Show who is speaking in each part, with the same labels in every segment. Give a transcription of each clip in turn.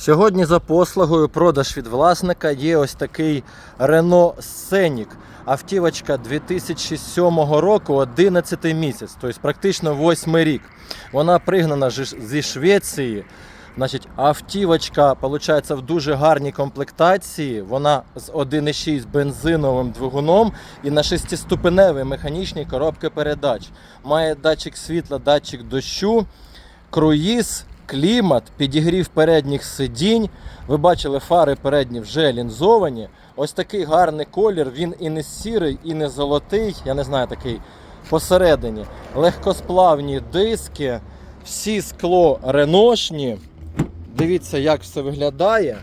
Speaker 1: Сьогодні за послугою продаж від власника є ось такий Renault Scenic. Автівочка 2007 року, 11 місяць, тобто практично 8 рік. Вона пригнана зі Швеції. Значить, автівочка виходить, в дуже гарній комплектації. Вона з 1,6 бензиновим двигуном і на шестиступеневій механічній коробці передач. Має датчик світла, датчик дощу, круїз, клімат, підігрів передніх сидінь. Ви бачили, фари передні вже лінзовані. Ось такий гарний колір. Він і не сірий, і не золотий. Я не знаю такий посередині. Легкосплавні диски, всі скло реношні. Дивіться, як все виглядає.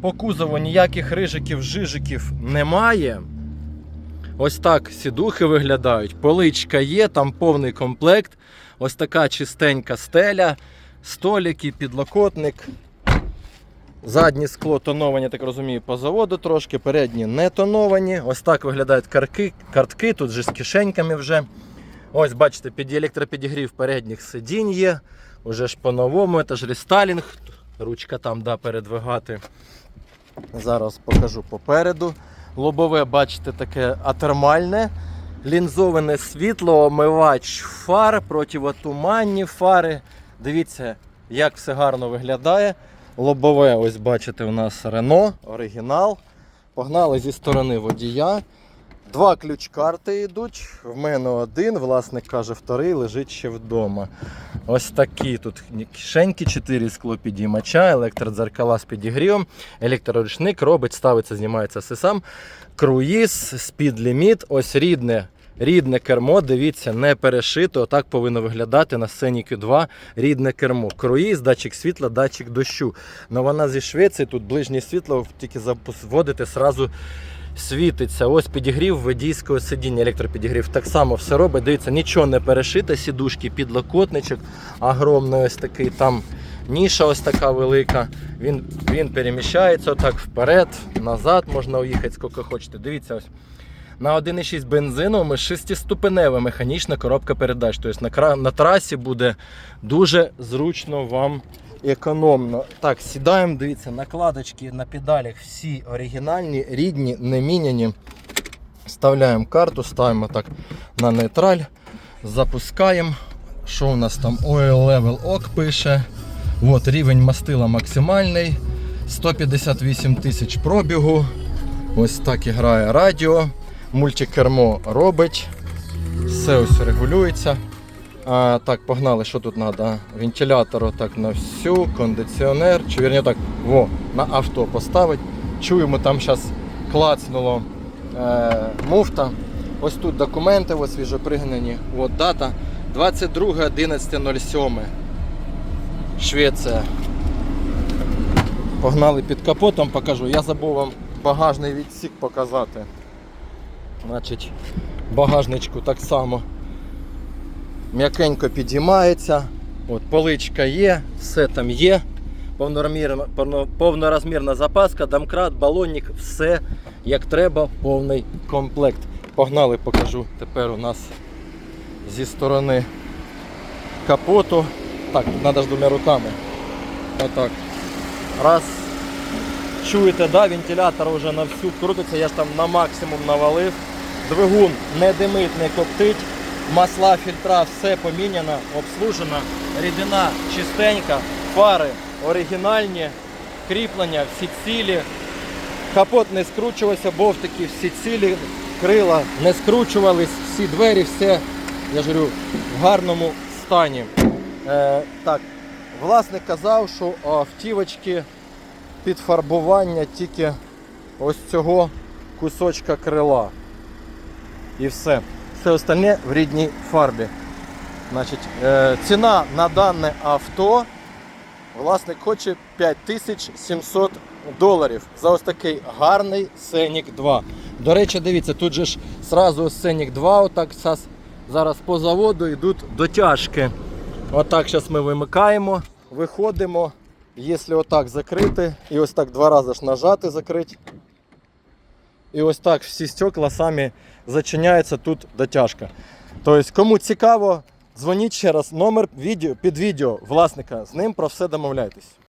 Speaker 1: По кузову ніяких рижиків, жижиків немає. Ось так сідухи виглядають. Поличка є, там повний комплект. Ось така чистенька стеля, столики, підлокотник. Заднє скло тоновані, так розумію, по заводу трошки, передні не тоновані. Ось так виглядають карки, картки, тут же з кишеньками вже. Ось, бачите, під електропідігрів передніх сидінь є. Уже ж по-новому, це ж рестайлінг. Ручка там да, передвигати. Зараз покажу попереду. Лобове, бачите, таке атермальне. Лінзоване світло, омивач фар, противотуманні фари. Дивіться, як все гарно виглядає. Лобове, ось бачите, у нас Рено, оригінал. Погнали зі сторони водія. Два ключ-карти йдуть. В мене один, власник каже, вторий лежить ще вдома. Ось такі тут кишеньки, 4 склопідіймача, електродзеркала з підігрівом, електроручник робить, ставиться, знімається все сам. Круїз, спід-ліміт, ось рідне. Рідне кермо, дивіться, не перешито. Отак повинно виглядати на сцені Q2. Рідне кермо. Круїз, датчик світла, датчик дощу. Но вона зі Швеції, тут ближнє світло, тільки вводите, сразу світиться. Ось підігрів водійського сидіння, електропідігрів. Так само все робить. Дивіться, нічого не перешито, сідушки, підлокотничок, огромний ось такий там. Ніша ось така велика. Він він переміщається отак вперед, назад можна уїхати, скільки хочете. Дивіться ось. На 1,6 бензиновому шестиступенева механічна коробка передач. Тобто на, трасі буде дуже зручно вам економно. Так, сідаємо, дивіться, накладочки на педалях всі оригінальні, рідні, не міняні. Вставляємо карту, ставимо так на нейтраль, запускаємо. Що у нас там? Oil Level OK пише. От, рівень мастила максимальний. 158 тисяч пробігу. Ось так і грає радіо. Мультикермо робить. Все ось регулюється. А, так, погнали, що тут треба? Вентилятор отак на всю, кондиціонер. Чи вірні так, во, на авто поставить. Чуємо, там зараз клацнуло е, муфта. Ось тут документи ось свіжопригнані. От дата 22.11.07. Швеція. Погнали під капотом, покажу. Я забув вам багажний відсік показати. Значить, багажничку так само м'якенько підіймається. От, поличка є, все там є. Повнорозмірна, повнорозмірна запаска, домкрат, балонник, все як треба, повний комплект. Погнали, покажу тепер у нас зі сторони капоту. Так, тут треба ж двома руками. Отак. Раз. Чуєте, да, вентилятор вже на всю крутиться, я ж там на максимум навалив. Двигун не димить, не коптить. Масла, фільтра, все поміняно, обслужено. Рідина чистенька, фари оригінальні, кріплення всі цілі. Капот не скручувався, бовтики всі цілі, крила не скручувались, всі двері, все, я ж говорю, в гарному стані. Е, так, власник казав, що автівочки підфарбування тільки ось цього кусочка крила. І все. Все остальне в рідній фарбі. Значить, е, ціна на дане авто. Власник хоче 5700 доларів за ось такий гарний Scenic 2. До речі, дивіться, тут же ж зразу Scenic 2, отак зараз по заводу йдуть дотяжки. Отак зараз ми вимикаємо, виходимо. Якщо отак закрити, і ось так два рази ж нажати закрити. І ось так всі стекла самі зачиняються тут дотяжка. Тобто, кому цікаво, дзвоніть ще раз номер під відео власника. З ним про все домовляйтесь.